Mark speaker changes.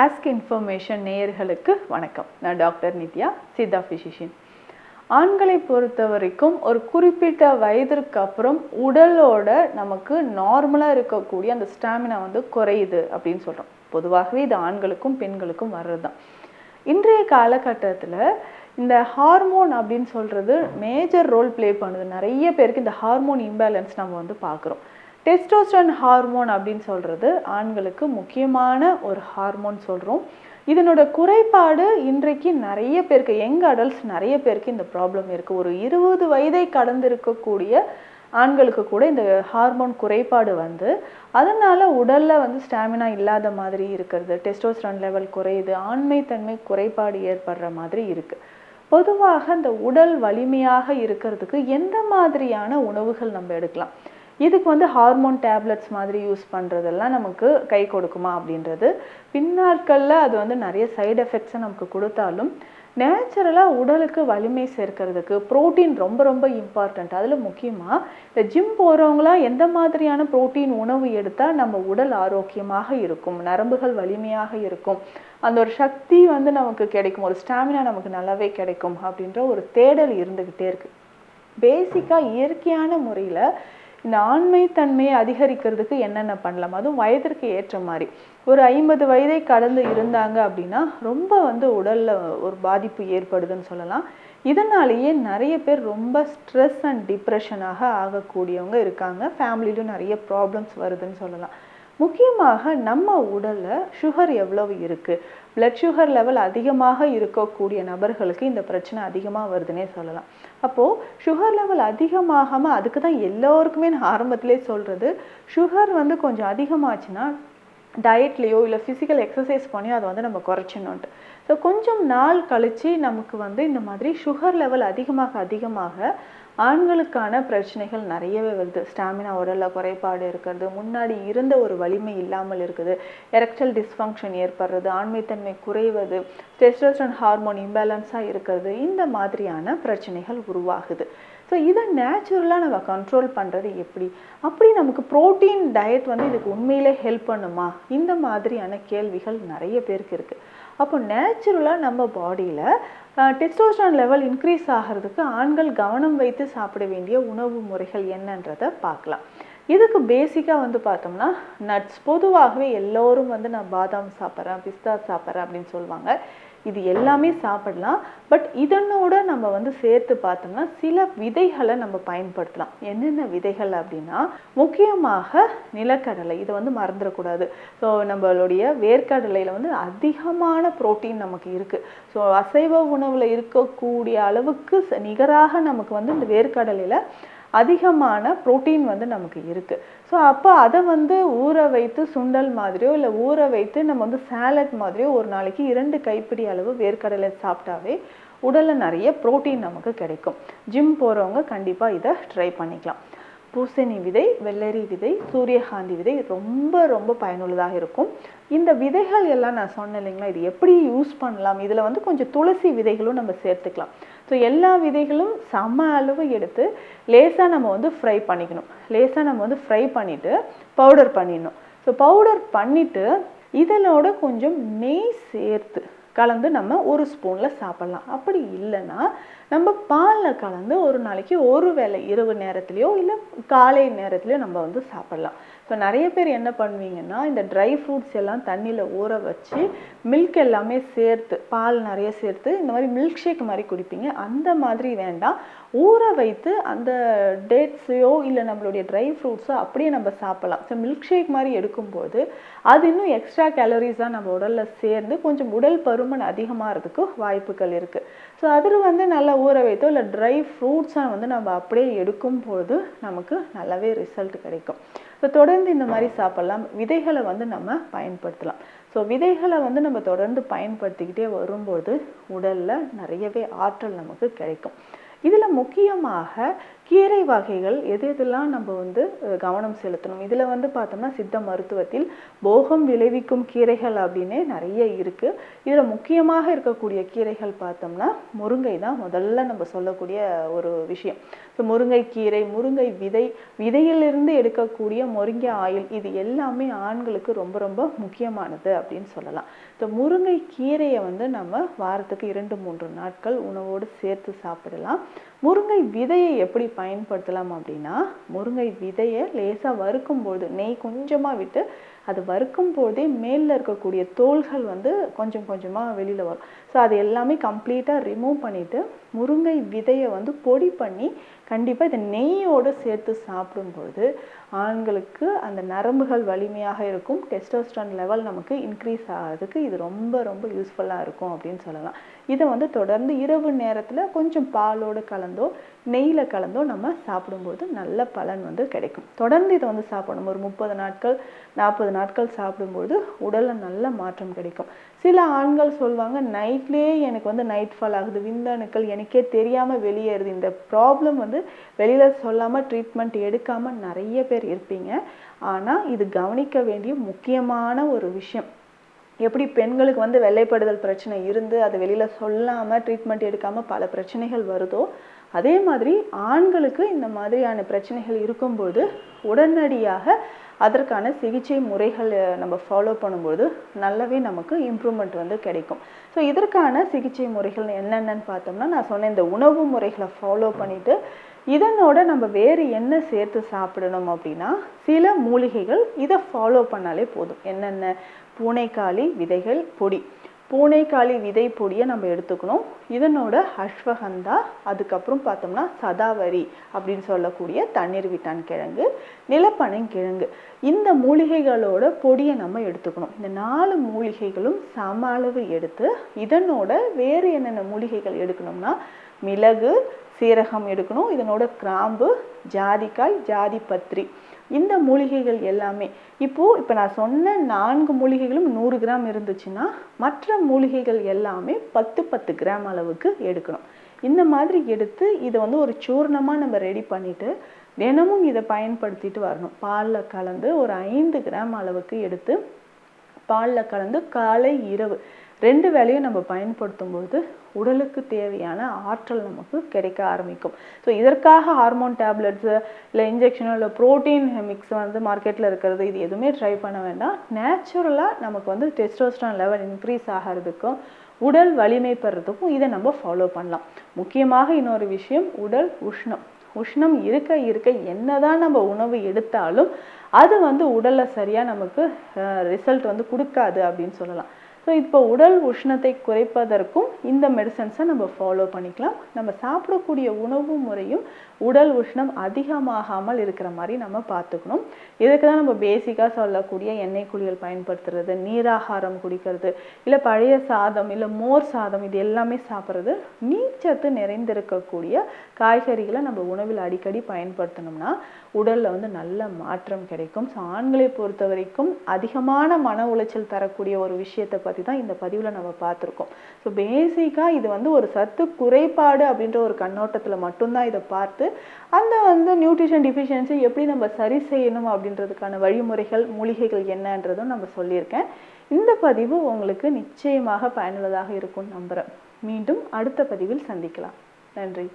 Speaker 1: Ask information நேயர்களுக்கு வணக்கம். நான் டாக்டர் நித்யா சித்தா ஃபிசிஷியன் ஆண்களை பொறுத்த வரைக்கும் ஒரு குறிப்பிட்ட வயதிற்கு அப்புறம் உடலோட நமக்கு நார்மலாக இருக்கக்கூடிய அந்த ஸ்டாமினா வந்து குறையுது அப்படின்னு சொல்கிறோம் பொதுவாகவே இது ஆண்களுக்கும் பெண்களுக்கும் வர்றது தான் இன்றைய காலகட்டத்தில் இந்த ஹார்மோன் அப்படின்னு சொல்கிறது மேஜர் ரோல் ப்ளே பண்ணுது. நிறைய பேருக்கு இந்த ஹார்மோன் இம்பேலன்ஸ் நம்ம வந்து பார்க்குறோம். டெஸ்டோஸ்டன் ஹார்மோன் அப்படின்னு சொல்கிறது ஆண்களுக்கு முக்கியமான ஒரு ஹார்மோன் சொல்கிறோம் இதனோட குறைபாடு இன்றைக்கு நிறைய பேருக்கு யங் அடல்ட்ஸ் நிறைய பேருக்கு இந்த ப்ராப்ளம் இருக்குது ஒரு இருபது வயதை கடந்து இருக்கக்கூடிய ஆண்களுக்கு கூட இந்த ஹார்மோன் குறைபாடு வந்து அதனால் உடலில் வந்து ஸ்டாமினா இல்லாத மாதிரி இருக்கிறது டெஸ்டோஸ்டன் லெவல் குறையுது ஆண்மைத்தன்மை குறைபாடு ஏற்படுற மாதிரி இருக்குது பொதுவாக இந்த உடல் வலிமையாக இருக்கிறதுக்கு எந்த மாதிரியான உணவுகள் நம்ம எடுக்கலாம்? இதுக்கு வந்து ஹார்மோன் டேப்லெட்ஸ் மாதிரி யூஸ் பண்ணுறதெல்லாம் நமக்கு கை கொடுக்குமா அப்படின்றது. பின்னாட்களில் அது வந்து நிறைய சைடு எஃபெக்ட்ஸை நமக்கு கொடுத்தாலும் நேச்சுரலாக உடலுக்கு வலிமை சேர்க்கறதுக்கு ப்ரோட்டீன் ரொம்ப ரொம்ப இம்பார்ட்டண்ட் அதில் முக்கியமாக இந்த ஜிம் போகிறவங்களாம் எந்த மாதிரியான ப்ரோட்டீன் உணவு எடுத்தால் நம்ம உடல் ஆரோக்கியமாக இருக்கும் நரம்புகள் வலிமையாக இருக்கும் அந்த ஒரு சக்தி வந்து நமக்கு கிடைக்கும் ஒரு ஸ்டாமினா நமக்கு நல்லாவே கிடைக்கும் அப்படின்ற ஒரு தேடல் இருந்துக்கிட்டே இருக்குது பேசிக்காக இயற்கையான முறையில் இந்த ஆண்மைத்தன்மையை அதிகரிக்கிறதுக்கு என்னென்ன பண்ணலாம்? அதுவும் வயதிற்கு ஏற்ற மாதிரி. ஒரு ஐம்பது வயதை கடந்து இருந்தாங்க அப்படின்னா ரொம்ப வந்து உடலில் ஒரு பாதிப்பு ஏற்படுதுன்னு சொல்லலாம். இதனாலேயே நிறைய பேர் ரொம்ப ஸ்ட்ரெஸ் அண்ட் டிப்ரெஷனாக ஆகக்கூடியவங்க இருக்காங்க. ஃபேமிலியிலும் நிறைய ப்ராப்ளம்ஸ் வருதுன்னு சொல்லலாம். முக்கியமாக நம்ம உடலில் சுகர் எவ்வளவு இருக்குது பிளட் சுகர் லெவல் அதிகமாக இருக்கக்கூடிய நபர்களுக்கு இந்த பிரச்சனை அதிகமாக வருதுன்னே சொல்லலாம். அப்போது சுகர் லெவல் அதிகமாகாமல் அதுக்கு தான் எல்லோருக்குமே நான் ஆரம்பத்திலே சொல்கிறது சுகர் வந்து கொஞ்சம் அதிகமாச்சுன்னா டயட்லேயோ இல்லை ஃபிசிக்கல் எக்ஸசைஸ் பண்ணியோ அதை வந்து நம்ம குறைச்சணுன்ட்டு ஸோ கொஞ்சம் நாள் கழித்து நமக்கு வந்து இந்த மாதிரி சுகர் லெவல் அதிகமாக அதிகமாக ஆண்களுக்கான பிரச்சனைகள் நிறையவே வருது. ஸ்டாமினா உடலில் குறைபாடு இருக்கிறது. முன்னாடி இருந்த ஒரு வலிமை இல்லாமல் இருக்குது. எரக்டல் டிஸ்ஃபங்க்ஷன் ஏற்படுறது. ஆண்மைத்தன்மை குறைவது. டெஸ்டோஸ்டன் ஹார்மோன் இம்பேலன்ஸாக இருக்கிறது. இந்த மாதிரியான பிரச்சனைகள் உருவாகுது. ஸோ இதை நேச்சுரலாக நம்ம கண்ட்ரோல் பண்ணுறது எப்படி? அப்படி நமக்கு ப்ரோட்டீன் டயட் வந்து இதுக்கு உண்மையிலே ஹெல்ப் பண்ணுமா? இந்த மாதிரியான கேள்விகள் நிறைய பேருக்கு இருக்குது அப்போ நேச்சுரலாக நம்ம பாடியில் டெஸ்டோஸ்டான் லெவல் இன்க்ரீஸ் ஆகிறதுக்கு ஆண்கள் கவனம் வைத்து சாப்பிட வேண்டிய உணவு முறைகள் என்னன்றதை பார்க்கலாம். இதுக்கு பேசிக்காக வந்து பார்த்தோம்னா நட்ஸ் பொதுவாகவே எல்லோரும் வந்து நான் பாதாம் சாப்பிட்றேன் பிஸ்தா சாப்பிட்றேன் அப்படின்னு சொல்லுவாங்க. இது எல்லாமே சாப்பிடலாம். பட் இதனோட நம்ம வந்து சேர்த்து பார்த்தோம்னா சில விதைகளை நம்ம பயன்படுத்தலாம். என்னென்ன விதைகள் அப்படின்னா முக்கியமாக நிலக்கடலை. இதை வந்து மறந்துடக்கூடாது. ஸோ நம்மளுடைய வேர்க்கடலையில் வந்து அதிகமான புரோட்டீன் நமக்கு இருக்குது ஸோ அசைவ உணவில் இருக்கக்கூடிய அளவுக்கு நிகராக நமக்கு வந்து இந்த வேர்க்கடலையில் அதிகமான ப்ரோட்டீன் வந்து நமக்கு இருக்குது ஸோ அப்போ அதை வந்து ஊற வைத்து சுண்டல் மாதிரியோ இல்லை ஊற வைத்து நம்ம வந்து சேலட் மாதிரியோ ஒரு நாளைக்கு இரண்டு கைப்பிடி அளவு வேர்க்கடலை சாப்பிட்டாவே உடலில் நிறைய ப்ரோட்டீன் நமக்கு கிடைக்கும். ஜிம் போகிறவங்க கண்டிப்பாக இதை ட்ரை பண்ணிக்கலாம். பூசணி விதை வெள்ளரி விதை சூரியகாந்தி விதை ரொம்ப ரொம்ப பயனுள்ளதாக இருக்கும். இந்த விதைகள் எல்லாம் நான் சொன்னேன் இல்லைங்களா இது எப்படி யூஸ் பண்ணலாம்? இதில் வந்து கொஞ்சம் துளசி விதைகளும் நம்ம சேர்த்துக்கலாம். ஸோ எல்லா விதைகளும் சம அளவு எடுத்து லேசாக நம்ம வந்து ஃப்ரை பண்ணிக்கணும். லேசாக நம்ம வந்து ஃப்ரை பண்ணிவிட்டு பவுடர் பண்ணிடணும். ஸோ பவுடர் பண்ணிவிட்டு இதனோட கொஞ்சம் நெய் சேர்த்து கலந்து நம்ம ஒரு ஸ்பூனில் சாப்பிட்லாம். அப்படி இல்லைன்னா நம்ம பாலில் கலந்து ஒரு நாளைக்கு ஒரு வேளை இரவு நேரத்துலையோ இல்லை காலை நேரத்துலையோ நம்ம வந்து சாப்பிட்லாம். ஸோ நிறைய பேர் என்ன பண்ணுவீங்கன்னா இந்த ட்ரை ஃப்ரூட்ஸ் எல்லாம் தண்ணியில் ஊற வச்சு மில்க் எல்லாமே சேர்த்து பால் நிறைய சேர்த்து இந்த மாதிரி மில்க் ஷேக் மாதிரி குடிப்பீங்க. அந்த மாதிரி வேண்டாம். ஊற வைத்து அந்த டேட்ஸையோ இல்லை நம்மளுடைய ட்ரை ஃப்ரூட்ஸோ அப்படியே நம்ம சாப்பிட்லாம். ஸோ மில்க் ஷேக் மாதிரி எடுக்கும்போது அது இன்னும் எக்ஸ்ட்ரா கேலரிஸாக நம்ம உடலில் சேர்ந்து கொஞ்சம் உடல் பருமன் அதிகமாகிறதுக்கு வாய்ப்புகள் இருக்குது ஸோ அதில் வந்து நல்லா ஊற வைத்தோ இல்லை ட்ரை ஃப்ரூட்ஸை வந்து நம்ம அப்படியே எடுக்கும் பொழுது நமக்கு நல்லாவே ரிசல்ட் கிடைக்கும். ஸோ தொடர்ந்து இந்த மாதிரி சாப்பிட்லாம். விதைகளை வந்து நம்ம பயன்படுத்தலாம். ஸோ விதைகளை வந்து நம்ம தொடர்ந்து பயன்படுத்திக்கிட்டே வரும்போது உடலில் நிறையவே ஆற்றல் நமக்கு கிடைக்கும். இதில் முக்கியமாக கீரை வகைகள் எது எதெல்லாம் நம்ம வந்து கவனம் செலுத்தணும்? இதில் வந்து பார்த்தோம்னா சித்த மருத்துவத்தில் போகம் விளைவிக்கும் கீரைகள் அப்படின்னே நிறைய இருக்கு. இதில் முக்கியமாக இருக்கக்கூடிய கீரைகள் பார்த்தோம்னா முருங்கை தான் முதல்ல நம்ம சொல்லக்கூடிய ஒரு விஷயம். ஸோ முருங்கை கீரை முருங்கை விதை விதையிலிருந்து எடுக்கக்கூடிய முருங்கை ஆயில் இது எல்லாமே ஆண்களுக்கு ரொம்ப ரொம்ப முக்கியமானது அப்படின்னு சொல்லலாம். ஸோ முருங்கை கீரையை வந்து நம்ம வாரத்துக்கு இரண்டு மூன்று நாட்கள் உணவோடு சேர்த்து சாப்பிடலாம். முருங்கை விதையை எப்படி பயன்படுத்தலாம் அப்படின்னா முருங்கை விதையை லேசாக வறுக்கும்போது நெய் கொஞ்சமாக விட்டு அது வறுக்கும் போதே மேலில் இருக்கக்கூடிய தோல்கள் வந்து கொஞ்சம் கொஞ்சமாக வெளியில் வரும். ஸோ அது எல்லாமே கம்ப்ளீட்டாக ரிமூவ் பண்ணிவிட்டு முருங்கை விதையை வந்து பொடி பண்ணி கண்டிப்பாக இதை நெய்யோடு சேர்த்து சாப்பிடும்பொழுது ஆண்களுக்கு அந்த நரம்புகள் வலிமையாக இருக்கும். டெஸ்டோஸ்ட்ரான் லெவல் நமக்கு இன்க்ரீஸ் ஆகிறதுக்கு இது ரொம்ப ரொம்ப யூஸ்ஃபுல்லாக இருக்கும் அப்படின்னு சொல்லலாம். இதை வந்து தொடர்ந்து இரவு நேரத்தில் கொஞ்சம் பாலோடு கலந்தோ நெய்யில் கலந்தோ நம்ம சாப்பிடும்போது நல்ல பலன் வந்து கிடைக்கும். தொடர்ந்து இதை வந்து சாப்பிடணும். ஒரு முப்பது நாட்கள் நாற்பது நாட்கள் சாப்பிடும்போது உடலில் நல்ல மாற்றம் கிடைக்கும். சில ஆண்கள் சொல்லுவாங்க நைட்லேயே எனக்கு வந்து நைட் ஃபால் ஆகுது விந்தணுக்கள் எனக்கே தெரியாமல் வெளியேறுது. இந்த ப்ராப்ளம் வந்து வெளியில் சொல்லாமல் ட்ரீட்மெண்ட் எடுக்காமல் நிறைய பேர் இருப்பீங்க. ஆனால் இது கவனிக்க வேண்டிய முக்கியமான ஒரு விஷயம். எப்படி பெண்களுக்கு வந்து வெள்ளைப்படுதல் பிரச்சனை இருந்து அது வெளியில் சொல்லாமல் ட்ரீட்மெண்ட் எடுக்காமல் பல பிரச்சனைகள் வருதோ அதே மாதிரி ஆண்களுக்கு இந்த மாதிரியான பிரச்சனைகள் இருக்கும்போது உடனடியாக அதற்கான சிகிச்சை முறைகள் நம்ம ஃபாலோ பண்ணும்போது நல்லாவே நமக்கு இம்ப்ரூவ்மெண்ட் வந்து கிடைக்கும். ஸோ இதற்கான சிகிச்சை முறைகள் என்னென்னன்னு பார்த்தோம்னா நான் சொன்ன இந்த உணவு முறைகளை ஃபாலோ பண்ணிவிட்டு இதனோட நம்ம வேறு என்ன சேர்த்து சாப்பிடணும் அப்படின்னா சில மூலிகைகள் இதை ஃபாலோ பண்ணாலே போதும். என்னென்ன? பூனைக்காளி விதைகள் பொடி. பூனைக்காளி விதை பொடியை நம்ம எடுத்துக்கணும். இதனோட அஸ்வகந்தா அதுக்கப்புறம் பார்த்தோம்னா சதாவரி அப்படின்னு சொல்லக்கூடிய தண்ணீர் விட்டான் கிழங்கு நிலப்பனங்கிழங்கு. இந்த மூலிகைகளோட பொடியை நம்ம எடுத்துக்கணும். இந்த நாலு மூலிகைகளும் சம அளவு எடுத்து இதனோட வேறு என்னென்ன மூலிகைகள் எடுக்கணும்னா மிளகு சீரகம் எடுக்கணும். இதனோட கிராம்பு ஜாதிக்காய் ஜாதி பத்திரி இந்த மூலிகைகள் எல்லாமே. இப்போது இப்போ நான் சொன்ன நான்கு மூலிகைகளும் நூறு கிராம் இருந்துச்சுன்னா மற்ற மூலிகைகள் எல்லாமே பத்து பத்து கிராம் அளவுக்கு எடுக்கணும். இந்த மாதிரி எடுத்து இதை வந்து ஒரு சூர்ணமாக நம்ம ரெடி பண்ணிவிட்டு தினமும் இதை பயன்படுத்திட்டு வரணும். பாலில் கலந்து ஒரு ஐந்து கிராம் அளவுக்கு எடுத்து பாலில் கலந்து காலை இரவு. ரெண்டு வேலையும் நம்ம பயன்படுத்தும் போது உடலுக்கு தேவையான ஆற்றல் நமக்கு கிடைக்க ஆரம்பிக்கும். ஸோ இதற்காக ஹார்மோன் டேப்லெட்ஸு இல்லை இன்ஜெக்ஷனோ இல்லை ப்ரோட்டீன் மிக்ஸ் வந்து மார்க்கெட்டில் இருக்கிறது இது எதுவுமே ட்ரை பண்ண வேண்டாம். நேச்சுரலாக நமக்கு வந்து டெஸ்டோஸ்ட்ரான் லெவல் இன்க்ரீஸ் ஆகிறதுக்கும் உடல் வலிமை பெறதுக்கும் இதை நம்ம ஃபாலோ பண்ணலாம். முக்கியமாக இன்னொரு விஷயம் உடல் உஷ்ணம். உஷ்ணம் இருக்க இருக்க என்னதான் நம்ம உணவு எடுத்தாலும் அது வந்து உடல்ல சரியா நமக்கு ரிசல்ட் வந்து கொடுக்காது அப்படின்னு சொல்லலாம். ஸோ இப்போ உடல் உஷ்ணத்தை குறைப்பதற்கும் இந்த மெடிசன்ஸை நம்ம ஃபாலோ பண்ணிக்கலாம். நம்ம சாப்பிடக்கூடிய உணவு முறையும் உடல் உஷ்ணம் அதிகமாகாமல் இருக்கிற மாதிரி நம்ம பார்த்துக்கணும். இதுக்கு தான் நம்ம பேசிக்காக சொல்லக்கூடிய எண்ணெய் குளியல் பயன்படுத்துறது நீராகாரம் குடிக்கிறது இல்லை பழைய சாதம் இல்லை மோர் சாதம் இது எல்லாமே சாப்பிட்றது நீர்ச்சத்து நிறைந்திருக்கக்கூடிய காய்கறிகளை நம்ம உணவில் அடிக்கடி பயன்படுத்தினோம்னா உடல்ல வந்து நல்ல மாற்றம் கிடைக்கும். ஸோ ஆண்களை பொறுத்த வரைக்கும் அதிகமான மன உளைச்சல் தரக்கூடிய ஒரு விஷயத்தை பற்றி தான் இந்த பதிவில் நம்ம பார்த்துருக்கோம். ஸோ பேசிக்காக இது வந்து ஒரு சத்து குறைபாடு அப்படின்ற ஒரு கண்ணோட்டத்தில் மட்டும்தான் இதை பார்த்து அந்த வந்து நியூட்ரிஷன் டிஃபிஷியன்சி எப்படி நம்ம சரி செய்யணும் அப்படின்றதுக்கான வழிமுறைகள் மூலிகைகள் என்னன்றதும் நம்ம சொல்லியிருக்கேன். இந்த பதிவு உங்களுக்கு நிச்சயமாக பயனுள்ளதாக இருக்கும் நம்புகிறேன் மீண்டும் அடுத்த பதிவில் சந்திக்கலாம். நன்றி.